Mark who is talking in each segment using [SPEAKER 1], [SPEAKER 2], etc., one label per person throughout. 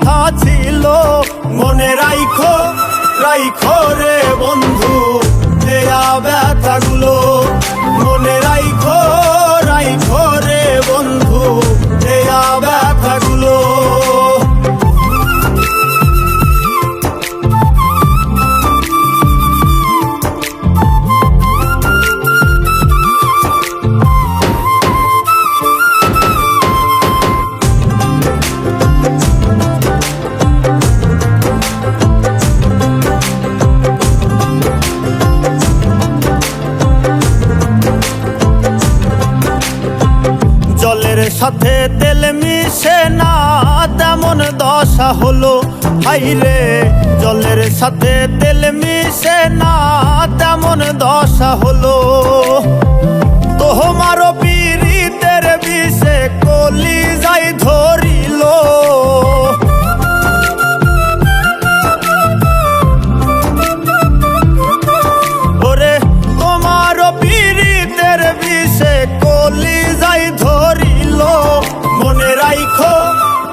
[SPEAKER 1] কথা ছিল মনে রাইখো রাইখো রে বন্ধু। সাথে তেল মিশে না, তেমন দশা হলো। হাইরে জলের সাথে তেল মিশে না, তেমন দশা হলো।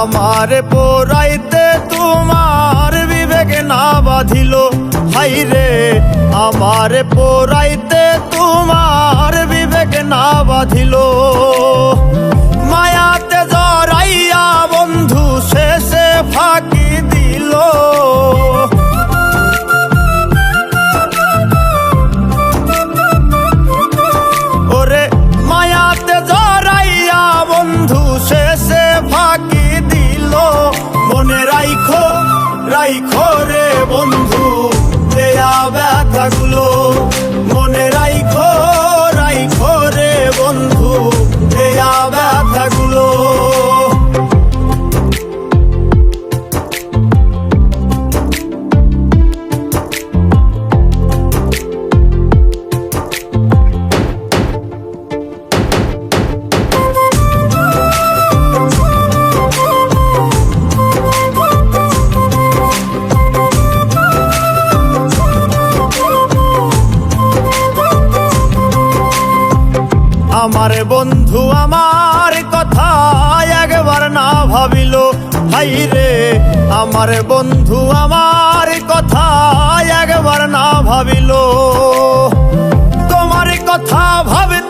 [SPEAKER 1] আমার পোরাইতে তোমার বিবেক না বাঁধিল। হাইরে আমার পোরাইতে রাইখো রে বন্ধু হাই রে আমার বন্ধু আমার কথা একবার না ভাবিল। তোমার কথা ভাবতে